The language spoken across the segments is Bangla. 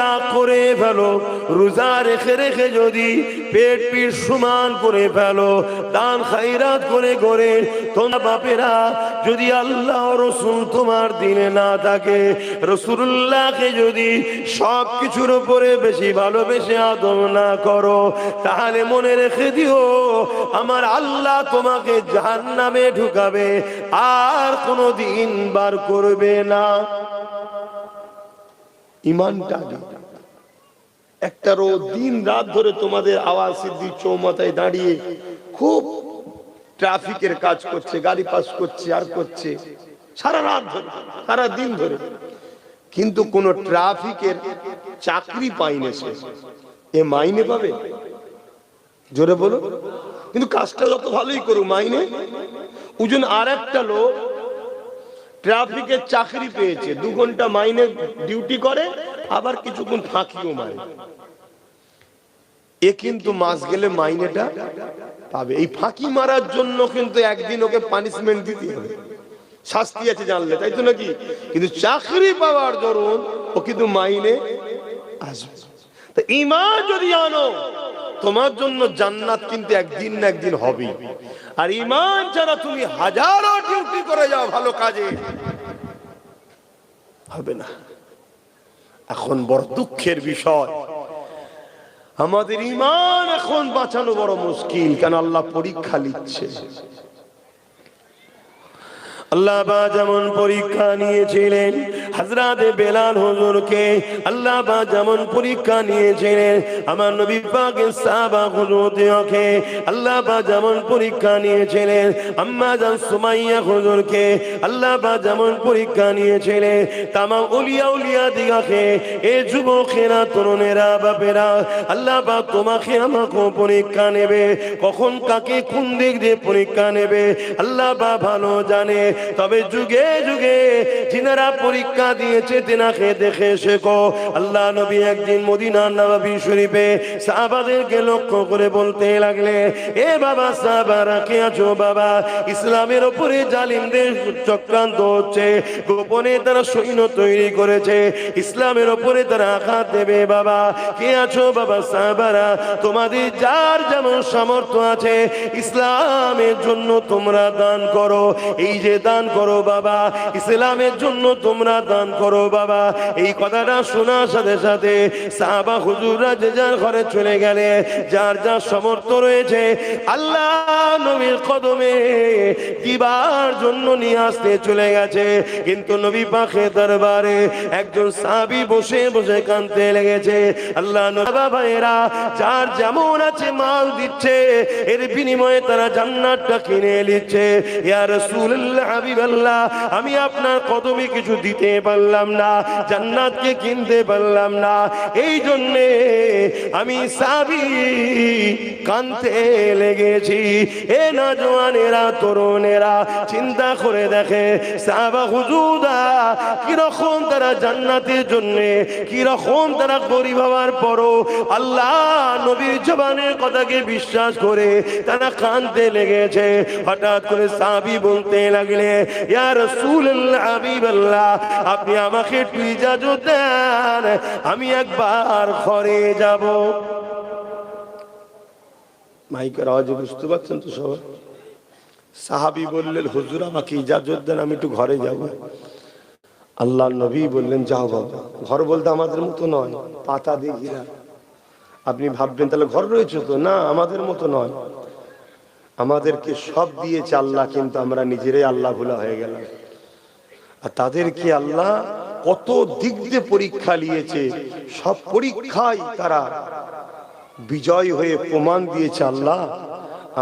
দাগ করে ফেলো, রোজা রেখে রেখে যদি পেট পিট সমান করে ফেলো, দান খাইরাত করে করে তোমার বাপেরা, যদি আল্লাহ রসুল তোমার দিনে না থাকে রসুল্লাহকে যদি সব কিছুর উপরে বেশি ভালোবেসে আদম না করো, তাহলে মনে রেখে দিও, আমার আল্লাহ তোমাকে জাহান নামে ঢুকাবে, আর কোনো দিন বার করবে না। ইমানটা দিন রাত ধরে তোমাদের আওয়াজ সিদ্ধি চৌমাথায় দাঁড়িয়ে খুব ট্রাফিকের কাজ করছে, গাড়ি পাস করছে, আর করছে সারা রাত ধরে, সারা দিন ধরে। কিন্তু কোন ট্রাফিকের চাকরি পাইনি সে। এ মাইনে পাবে? জোরে বলো। কিন্তু কাজটা যত ভালোই করুক, মাইনে? ওজন আর একটা লোক ট্রাফিকের চাকরি পেয়েছে, দু ঘণ্টা মাইনে ডিউটি করে, আবার কিছুক্ষণ ফাঁকিও মারে। এ কিন্তু মাস গেলে মাইনেটা পাবে। এই ফাঁকি মারার জন্য কিন্তু একদিন ওকে পানিশমেন্ট দিতে হবে। শাস্তি আছে জানলে, তাই তো নাকি? কিন্তু চাকরি পাওয়ার দরুন ও কিন্তু মাইনে আসবে। তা ইমান যদি আনো, তোমার জন্য জান্নাত কিন্তু একদিন না একদিন হবে আর ইমান ছাড়া তুমি হাজারো করে যাও ভালো কাজে। হবে না। এখন বড় দুঃখের বিষয়। আমাদের ইমান এখন বাঁচানো বড় মুশকিল, কেন আল্লাহ পরীক্ষা নিচ্ছে। আল্লাহ যেমন পরীক্ষা নিয়েছিলেন হাজরাতে বেলাল হুজুরকে আল্লাহ বা যেমন পরীক্ষা নিয়েছিলেন, আমার নবী পাকের সাহাবা হুজুরকে আল্লাহ বা যেমন পরীক্ষা নিয়েছিলেন আম্মা জান সুমাইয়া হুজুরকে আল্লাহ বা যেমন পরীক্ষা নিয়েছিলেন, তামাম উলিয়া উলিয়া দিগাকে, এ যুবকেরা, তরুণেরা, বাপেরা, আল্লাহ বা তোমাকে আমাকেও পরীক্ষা নেবে, কখন কাকে কোন দিক দিয়ে পরীক্ষা নেবে, আল্লাহ বা ভালো জানে, তবে যুগে যুগে যিনারা পরীক্ষা দিয়েছে, তেনাকে দেখে শেখো। আল্লাহ নবী একদিন মদিনা নবাবী শরীফে সাহাবাদেরকে লক্ষ্য করে বলতে লাগলে, এ বাবা, সাহাবারা কে আছো বাবা? ইসলামের উপরে জালিমদের চক্রান্ত হচ্ছে, গোপনে তারা সৈন্য তৈরি করেছে, ইসলামের উপরে তারা আঘাত দেবে বাবা। কে আছো বাবা, সাহাবারা? তোমাদের যার যেমন সামর্থ্য আছে, ইসলামের জন্য তোমরা দান করো। এই যে দান করো বাবা, ইসলামের জন্য তোমরা দান করো বাবা। এই কথাটা শোনার সাথে সাথে সাহাবা হুজুররা যে যার ঘরে চলে গেলে, যার যার সমর্থ রয়েছে, আল্লাহ নবীর কদমে দিবার জন্য নিয়ে আসতে চলে গেছে। কিন্তু নবী পাখে দরবারে একজন সাহাবি বসে বসে কানতে লেগেছে। আল্লাহ নবা ভাইয়েরা, যার যেমন আছে মাল দিচ্ছে, এর বিনিময়ে তারা জান্নাতটা কিনে নিচ্ছে। ইয়া রাসূলুল্লাহ আমি আপনার কদমে কিছু দিতে পারলাম না, জান্নাতকে কিনতে পারলাম না। এই জন্যে আমি সাবি কানতে লেগেছি। এ না জওয়ানেরা তরুণেরা, চিন্তা করে দেখে, সাহাবা হুজুদা কীরকম তারা জান্নাতের জন্য, কীরকম তারা গরিব হওয়ার পরও আল্লাহ নবীর জবানের কথাকে বিশ্বাস করে তারা কানতে লেগেছে। হঠাৎ করে সাবি বলতে লাগলে, ইয়া রাসূলুল্লাহ, হাবিবাল্লাহ আপনি আমাকে একটু ইজাজত দেন, আমি একবার ঘরে যাব। মাইকের আওয়াজে বুঝতে পারছেন তো সবাই? সাহাবি বললেন, হুজুর আমাকে ইজাজত দেন, আমি একটু ঘরে যাব। আল্লাহ নবী বললেন, যাও বাবা, ঘর বলতে আমাদের মতো নয়, পাতা দিয়ে ঘিরা। আপনি ভাববেন, তাহলে ঘর রয়েছে তো? না, আমাদের মতো নয়। আমাদেরকে সব দিয়েছে আল্লাহ, কিন্তু আমরা নিজেরাই আল্লাহ ভুলা হয়ে গেলাম। আর তাদেরকে আল্লাহ কত দিক দিয়ে পরীক্ষা নিয়েছে, সব পরীক্ষায় তারা বিজয় হয়ে প্রমাণ দিয়েছে, আল্লাহ,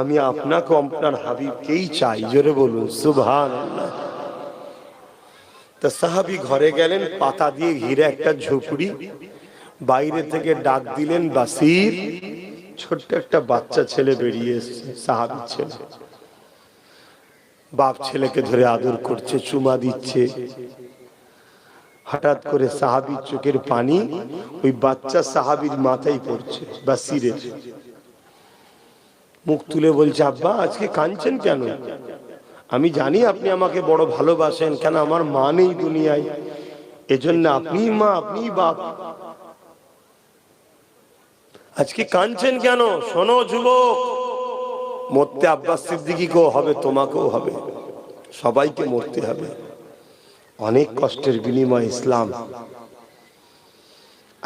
আমি আপনাকে, আপনার হাবিবকেই চাই, জোরে বলুন আল্লাহ তা সাহাবি ঘরে গেলেন, পাতা দিয়ে ঘিরে একটা ঝুপড়ি, বাইরে থেকে ডাক দিলেন, বাসির, ছোট্ট একটা বাচ্চা ছেলে বেরিয়ে এসছে, সাহাবির ছেলে। বাপ ছেলেকে ধরে আদর করছে, চুমা দিচ্ছে। হঠাৎ করে সাহাবির চোখের পানি ওই বাচ্চা সাহাবির মাথায় পড়ছে বাসিরের মুখ তুলে বলছে, আব্বা, আজকে কাঁদছেন কেন? আমি জানি আপনি আমাকে বড় ভালোবাসেন, কেন আমার মা নেই দুনিয়ায়। এজন্য আপনি মা আপনি বাপ। আজকে কাঁদছেন কেন? শোনো, যুবক। মরতে আব্বাস সিদ্দিকিকেও হবে, তোমাকেও হবে। সবাইকে মরতে হবে। অনেক কষ্টের বিনিময় ইসলাম।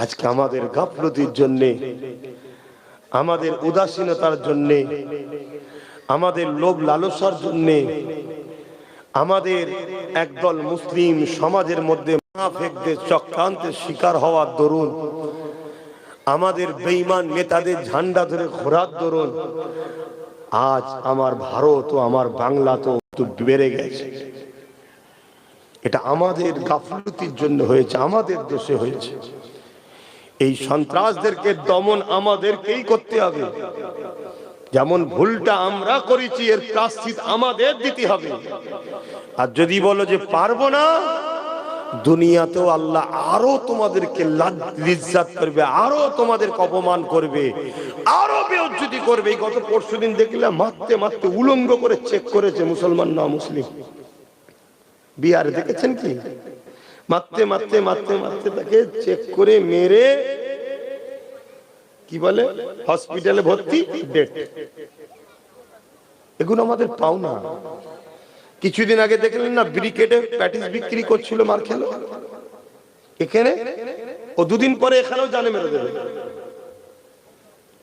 আজকে আমাদের গাফলতির জন্যে, আমাদের উদাসীনতার জন্যে, আমাদের লোভ লালসার জন্যে, আমাদের একদল মুসলিম সমাজের মধ্যে চক্রান্তের শিকার হওয়ার দরুন, আমাদের বেঈমান নেতাদের ঝান্ডা ধরে ঘোরার দরুন আজ আমার ভারত ও আমার বাংলা তো বেড়ে গেছে। এটা আমাদের গাফলতির জন্য হয়েছে, আমাদের দেশে হয়েছে। এই সন্ত্রাসদেরকে দমন আমাদেরকেই করতে হবে। যেমন ভুলটা আমরা করেছি, এর প্রাশ্চিত আমাদের দিতে হবে। আর যদি বলো যে পারব না দুনিয়াতেও আল্লাহ আরও তোমাদেরকে লিজ্জাত করবে, আরও তোমাদের অপমান করবে, আরও বেউজ্জতি করবে। এই গত পরশু দিন দেখলাম মারতে মারতে উলঙ্গ করে চেক করেছে মুসলমান, না মুসলিম। বিহারে দেখেছেন কি? মারতে মারতে মারতে মারতে তাকে চেক করে মেরে কি বলে? হসপিটালে ভর্তি ডেট এগুলো আমাদের পাওনা। কিছুদিন আগে দেখলেন না ব্রিকেটে প্যাটিস বিক্রি করছিল মার খেলো এখানে? ও দুদিন পরে এখানেও জানে মেরে দেবে।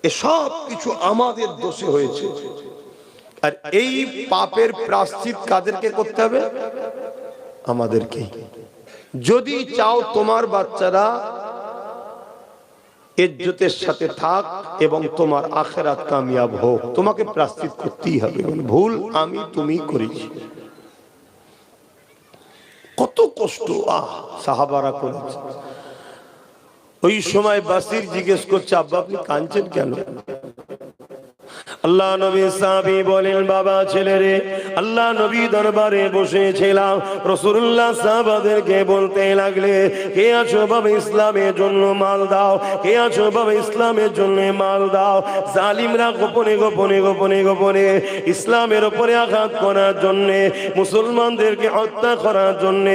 এসব কিছু আমাদের দোষে হয়েছে। আর এই পাপের প্রাশ্চিত কাদেরকে করতে হবে? আমাদেরকে। যদি চাও তোমার বাচ্চারা ইজ্জতের সাথে থাক এবং তোমার আখেরাত কামিয়াব হোক, তোমাকে প্রাশ্চিত করতেই হবে। ভুল আমি তুমি করেছি। কষ্ট। আহ সাহাবারা করেছে। ওই সময় বাসির জিজ্ঞেস করছে, আব্বা, আপনি কাঁদছেন কেন? আল্লাহ নবী সাহাবি বলেন, বাবা ছেলে রে আল্লাহ নবী দরবারে বসেছিলাম। রসুল্লাহ সাহাবাদেরকে বলতে লাগলে, কে আছো বাবা ইসলামের জন্য মাল দাও? কে আছো বাবা ইসলামের জন্য মাল দাও? জালিমরা গোপনে গোপনে গোপনে গোপনে ইসলামের উপরে আঘাত করার জন্য, মুসলমানদেরকে হত্যা করার জন্য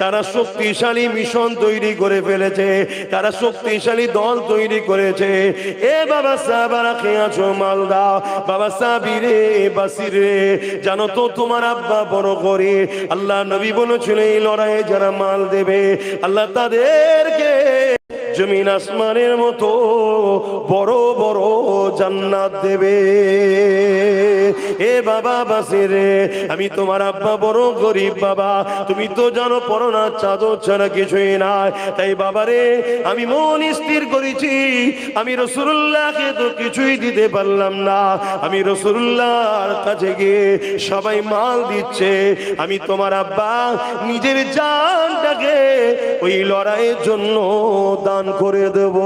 তারা শক্তিশালী মিশন তৈরি করে ফেলেছে। তারা শক্তিশালী দল তৈরি করেছে। এ বাবা সাহাবারা, কে আছো মাল দাও? বাবা সাবিরে বাসিরে জানো তো তোমার আব্বা বড় করে আল্লাহ নবী বলেছিল এই লড়াইয়ে যারা মাল দেবে আল্লাহ তাদেরকে জমিন আসমানের মতো বড় বড় জান্নাত দেবে। এ বাবা বাসিরে আমি তোমার আব্বা বড় গরিব বাবা। তুমি তো জানো পরনা চাদর ছাড়া কিছুই নাই। তাই বাবারে আমি মন স্থির করেছি। আমি রসুল্লাহকে তো কিছুই দিতে পারলাম না। আমি রসুল্লাহর কাছে গিয়ে সবাই মাল দিচ্ছে। আমি তোমার আব্বা নিজের জানটাকে ওই লড়াইয়ের জন্য দান করে দেব।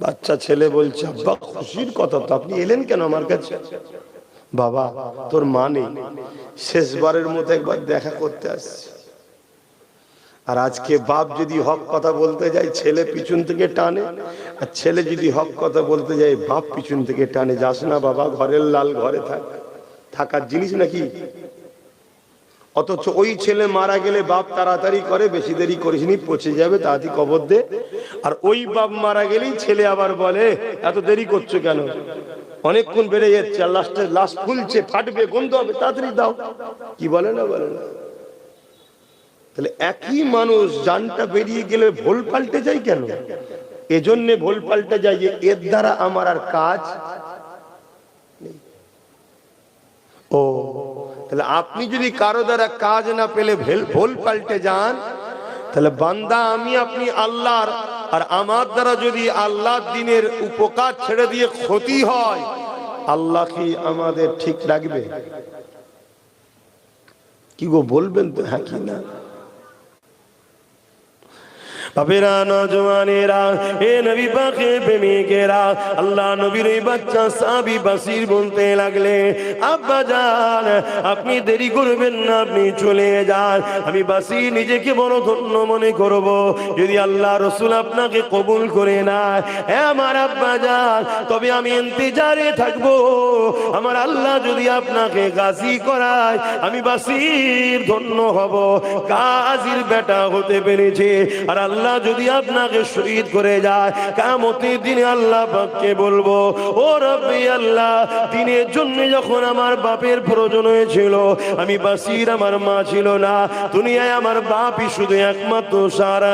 বাচ্চা ছেলে বলছে, আব্বা, খুশির কথা তো আপনি এলেন কেন আমার কাছে? বাবা, তোর মা নেই। শেষবারের মতো একবার দেখা করতে আসছে। আর আজকে বাপ যদি হক কথা বলতে যায়, ছেলে পিছন থেকে টানে। আর ছেলে যদি হক কথা বলতে যায়, বাপ পিছন থেকে টানে। যাস না বাবা, ঘরের লাল ঘরে থাক। থাকার জিনিস নাকি? অথচ ওই ছেলে মারা গেলে বাপ তাড়াতাড়ি করে, বেশি দেরি করিসনি পচে যাবে তাড়াতাড়ি কবর দে। আর ওই বাপ মারা গেলেই ছেলে আবার বলে, এত দেরি করছ কেন? অনেকক্ষণ বেড়ে যাচ্ছে, আর লাস্টে লাশ ফুলছে, ফাটবে, গন্ধ হবে, তাড়াতাড়ি দাও। কি বলে না বলে না? তাহলে একই মানুষ জানটা বেরিয়ে গেলে ভোল পাল্টে যায় কেন? এজন্য ভোল পাল্টে যায় যে এর দ্বারা আমার আর কাজ ও তাহলে আপনি যদি কারও দ্বারা কাজ না পেলে ভেল- পাল্টে যান, তাহলে বান্দা আমি আপনি আল্লাহর, আর আমার দ্বারা যদি আল্লাহ দিনের উপকার ছেড়ে দিয়ে ক্ষতি হয়, আল্লাহ কি আমাদের ঠিক লাগবে কি গো বলবেন তো? হ্যাঁ কি না? বাপেরা নজওয়ানেরা, এ নবী পাকে প্রেমিকেরা, আল্লাহ নবীর এই বাচ্চা সাবি বাসির বলতে লাগলে, আব্বা যান আপনি দেরি করবেন না, আপনি চলে যান, আমি বাসি নিজেকে বড় ধন্য মনে করব, যদি আল্লাহ রসুল আপনাকে কবুল করে না হ্যাঁ আমার আব্বা যান তবে আমি ইন্তজারে থাকব, আমার আল্লাহ যদি আপনাকে গাজী করায়, আমি বাসির ধন্য হব, গাজীর বেটা হতে পেরেছে, আর আল্লাহ আল্লাহ যদি আপনাকে শহীদ করে যায় কামতি দিনে আল্লাহ পাককে বলব, ও রব্বি আল্লাহ, দিনের জন্য যখন আমার বাপের প্রয়োজন হয়েছিল, আমি বাসির, আমার মা ছিল না, দুনিয়ায় আমার বাপই শুধু একমাত্র সারা